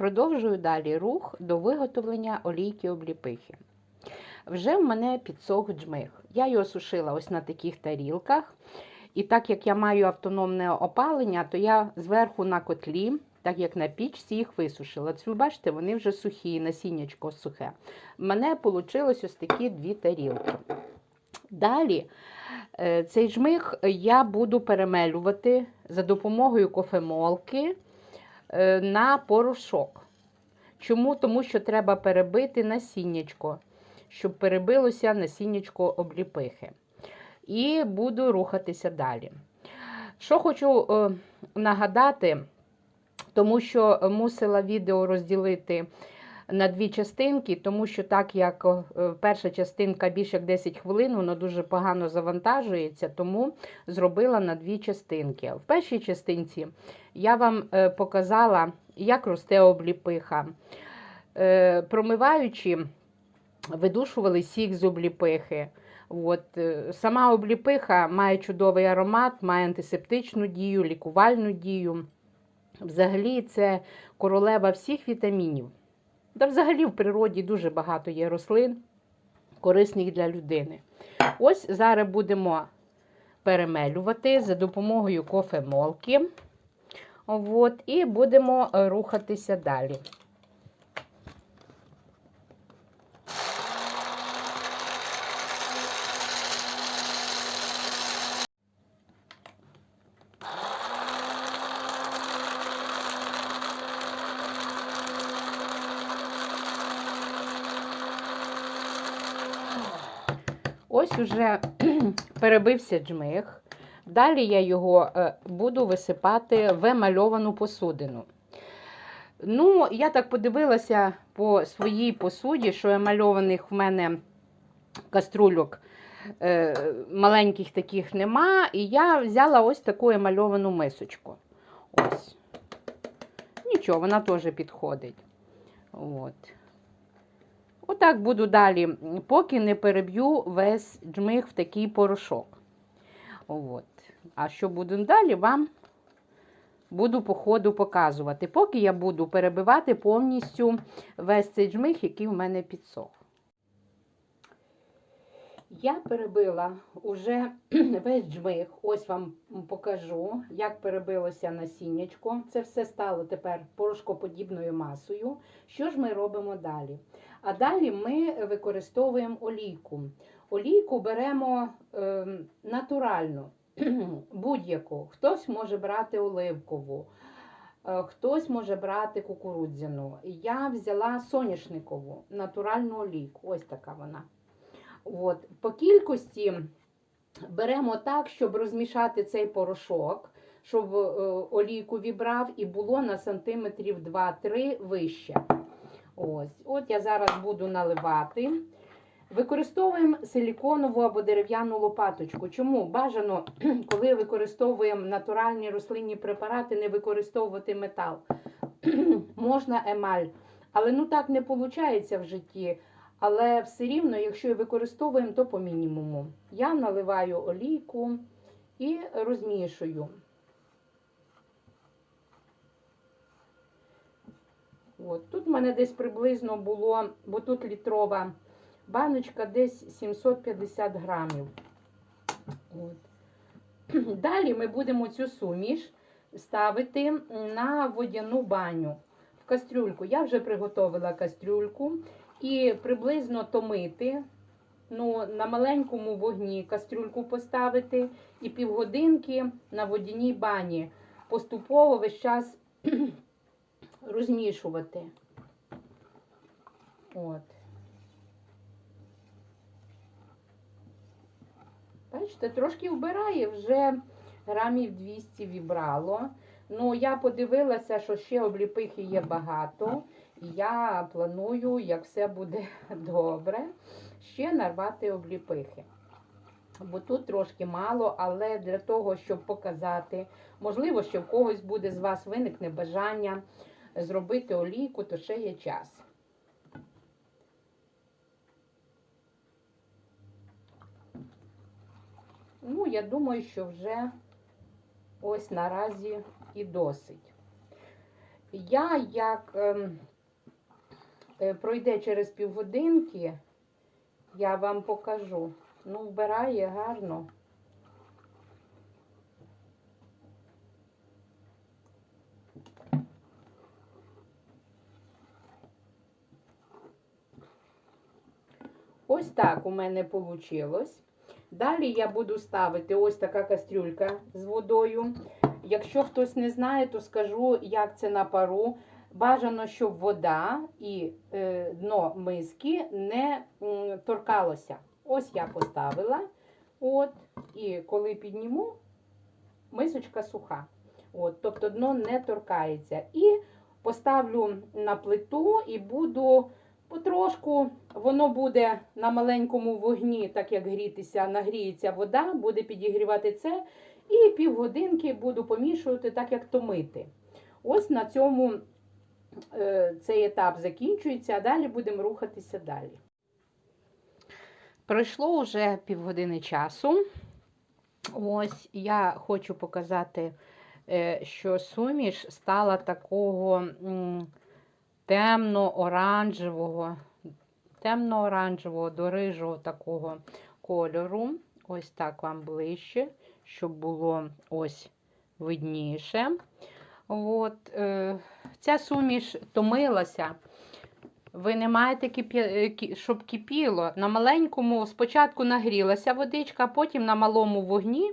Продовжую далі рух до виготовлення олійки обліпихи. Вже в мене підсох джмих. Я його сушила ось на таких тарілках. І так як я маю автономне опалення, то я зверху на котлі, так як на пічці, їх висушила. Це ви бачите, вони вже сухі, насіннячко сухе. У мене вийшло ось такі дві тарілки. Далі е, цей жмих я буду перемелювати за допомогою кофемолки на порошок. Чому? Тому що треба перебити насіннячко, щоб перебилося насіннячко обліпихи. І буду рухатися далі. Що хочу е, нагадати, тому що мусила відео розділити на дві частинки, тому що так як е, перша частинка більше як 10 хвилин, воно дуже погано завантажується, тому зробила на дві частинки. В першій частинці я вам е, показала, як росте обліпиха. Е, Промиваючи, видушували сік з обліпихи. От, Сама обліпиха має чудовий аромат, має антисептичну дію, лікувальну дію. Взагалі, це королева всіх вітамінів. Та взагалі в природі дуже багато є рослин, корисних для людини. Ось зараз будемо перемелювати за допомогою кофемолки. От, і будемо рухатися далі. Ось уже перебився джмих. Далі я його е, буду висипати в емальовану посудину. Ну, я так подивилася по своїй посуді, що емальованих в мене каструльок е, маленьких таких нема. І я взяла ось таку емальовану мисочку. Ось. Нічого, вона теж підходить. От. Отак буду далі, поки не переб'ю весь джмих в такий порошок. От. А що буду далі, вам буду по ходу показувати. Поки я буду перебивати повністю весь цей джмих, який в мене підсох. Я перебила уже весь джмих. Ось вам покажу, як перебилося насіннячко. Це все стало тепер порошкоподібною масою. Що ж ми робимо далі? А далі ми використовуємо олійку. Олійку беремо е, натуральну, будь-яку. Хтось може брати оливкову, е, хтось може брати кукурудзяну. Я взяла соняшникову натуральну олійку. Ось така вона. От. По кількості беремо так, щоб розмішати цей порошок, щоб е, олійку вібрав і було на сантиметрів 2-3 вище. Ось. От я зараз буду наливати. Використовуємо силіконову або дерев'яну лопаточку. Чому? Бажано, коли використовуємо натуральні рослинні препарати, не використовувати метал. Можна емаль. Але ну так не виходить в житті. Але все рівно, якщо і використовуємо, то по мінімуму. Я наливаю олійку і розмішую. От. Тут в мене десь приблизно було, бо тут літрова баночка, десь 750 грамів. От. Далі ми будемо цю суміш ставити на водяну баню в кастрюльку. Я вже приготовила кастрюльку і приблизно томити. Ну, на маленькому вогні кастрюльку поставити і півгодинки на водяній бані. Поступово весь час розмішувати. От. Бачите, трошки вбирає, вже грамів 200 вібрало. Ну, я подивилася, що ще обліпихи є багато. І я планую, як все буде добре, ще нарвати обліпихи. Бо тут трошки мало, але для того, щоб показати, можливо, що в когось буде з вас виникне бажання зробити олійку, то ще є час. Ну, я думаю, що вже ось наразі і досить. Я як ем, е, пройде через півгодинки, я вам покажу. Ну, вбирає гарно. Ось так у мене вийшло. Далі я буду ставити ось така кастрюлька з водою. Якщо хтось не знає, то скажу, як це на пару. Бажано, щоб вода і е, дно миски не м, торкалося. Ось я поставила. От, і коли підніму, мисочка суха. От, тобто дно не торкається. І поставлю на плиту і буду потрошку, воно буде на маленькому вогні, так як грітися, нагріється вода, буде підігрівати це. І півгодинки буду помішувати, так як томити. Ось на цьому е, цей етап закінчується, а далі будемо рухатися далі. Пройшло вже півгодини часу. Ось я хочу показати, е, що суміш стала такого темно-оранжевого, темно-оранжевого до рижого такого кольору. Ось так вам ближче, щоб було ось видніше. От, е, ця суміш томилася. Ви не маєте, кипі... е, щоб кипіло. На маленькому спочатку нагрілася водичка, потім на малому вогні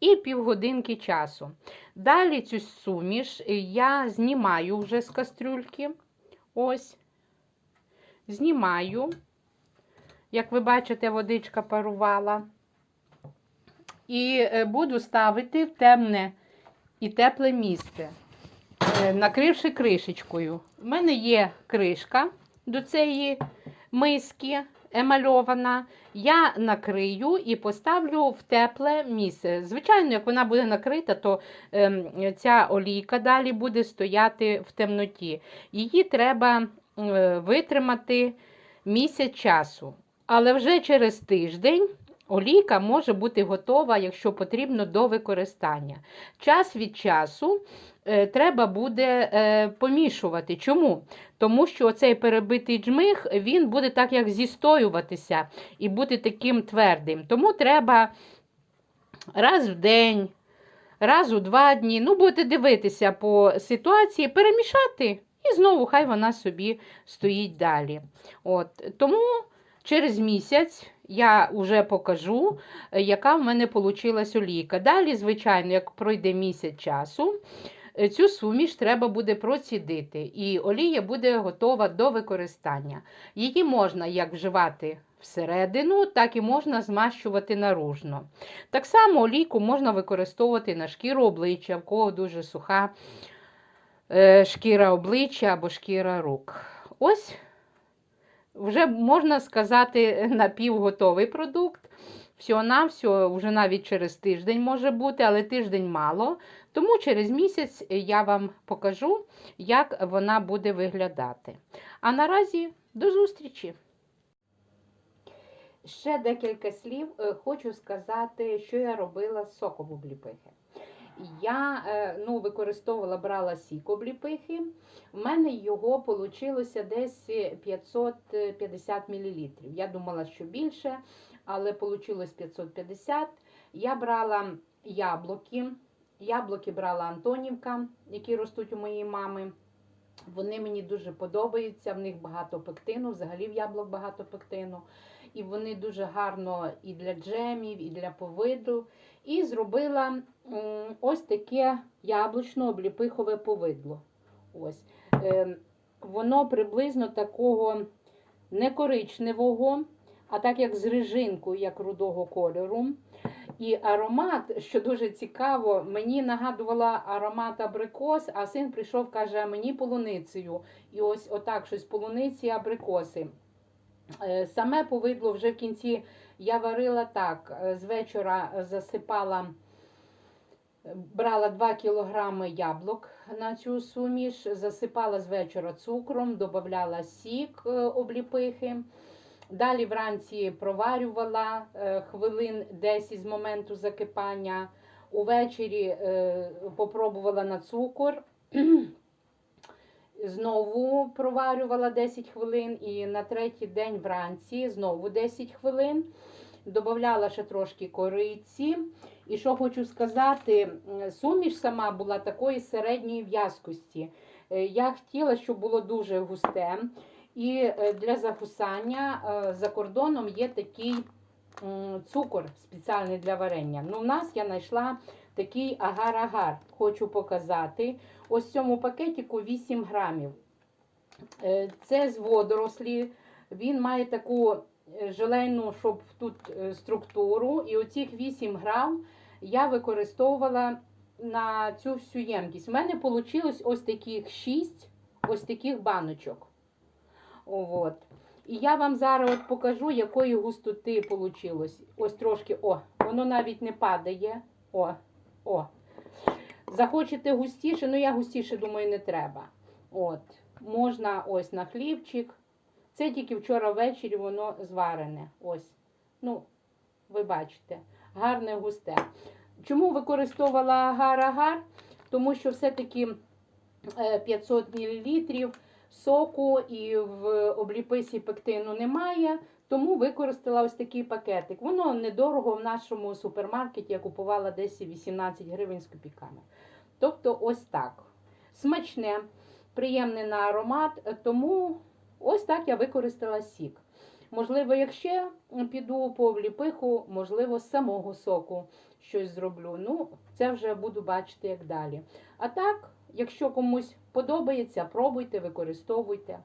і півгодинки часу. Далі цю суміш я знімаю вже з кастрюльки. Ось. Знімаю. Як ви бачите, водичка парувала. І е, буду ставити в темне і тепле місце, е, накривши кришечкою. У мене є кришка до цієї миски емальована. Я накрию і поставлю в тепле місце. Звичайно, як вона буде накрита, то ем, ця олійка далі буде стояти в темноті. Її треба е, витримати місяць часу. Але вже через тиждень олійка може бути готова, якщо потрібно, до використання. Час від часу е, треба буде е, помішувати. Чому? Тому що цей перебитий джмих він буде так як зістоюватися і бути таким твердим. Тому треба раз в день, раз у два дні, ну будете дивитися по ситуації, перемішати. І знову хай вона собі стоїть далі. От. Тому через місяць я вже покажу, е, яка в мене вийшла олійка. Далі, звичайно, як пройде місяць часу, е, цю суміш треба буде процідити, і олія буде готова до використання. Її можна як вживати всередину, так і можна змащувати наружно. Так само олійку можна використовувати на шкіру обличчя, в кого дуже суха е, шкіра обличчя або шкіра рук. Ось вже можна сказати напівготовий продукт. Всього-навсього, вже навіть через тиждень може бути, але тиждень мало. Тому через місяць я вам покажу, як вона буде виглядати. А наразі до зустрічі! Ще декілька слів е, хочу сказати, що я робила з соком обліпихи. Я е, ну, використовувала, брала сік. У мене його вийшло десь 550 мл. Я думала, що більше, але вийшло 550 Я брала яблуки. Яблуки брала Антонівка, які ростуть у моєї мами. Вони мені дуже подобаються, в них багато пектину, взагалі в яблук багато пектину. І вони дуже гарно і для джемів, і для повиду. І зробила ось таке яблучно-обліпихове повидло. Ось. Е, воно приблизно такого не коричневого, а так як з рижинкою, як рудого кольору. І аромат, що дуже цікаво, мені нагадувала аромат абрикос, а син прийшов, каже, мені полуницею. І ось отак щось полуниці абрикоси. Е, Саме повидло вже в кінці я варила так. е, З вечора засипала, брала 2 кг яблук на цю суміш, засипала з вечора цукром, додавала сік е, обліпихи. Далі вранці проварювала е, хвилин 10 з моменту закипання. Увечері е, попробувала на цукор. Знову проварювала 10 хвилин, і на третій день вранці знову 10 хвилин. Добавляла ще трошки кориці. І що хочу сказати, суміш сама була такої середньої в'язкості. Е, Я хотіла, щоб було дуже густе. І е, для загусання е, за кордоном є такий цукор спеціальний для варення. Ну, в нас я знайшла такий агар-агар. Хочу показати. Ось в цьому пакетику 8 грамів. Це з водорослі. Він має таку желейну, щоб тут структуру. І оцих 8 грам я використовувала на цю всю ємкість. У мене вийшло ось таких 6 ось таких баночок. От. І я вам зараз от покажу, якої густоти вийшло. Ось трошки, о, воно навіть не падає. О, о. Захочете густіше, ну я густіше думаю, не треба. От. Можна ось на хлібчик. Це тільки вчора ввечері воно зварене. Ось. Ну, ви бачите, гарне густе. Чому використовувала агар-агар? Тому що все-таки е, 500 мл соку і в обліписі пектину немає. Тому використала ось такий пакетик. Воно недорого в нашому супермаркеті я купувала десь 18 гривень з копійками. Тобто, ось так. Смачне, приємне на аромат, е, тому ось так я використала сік. Можливо, якщо піду по обліпиху, можливо, з самого соку щось зроблю. Ну, це вже буду бачити як далі. А так, якщо комусь подобається, пробуйте, використовуйте.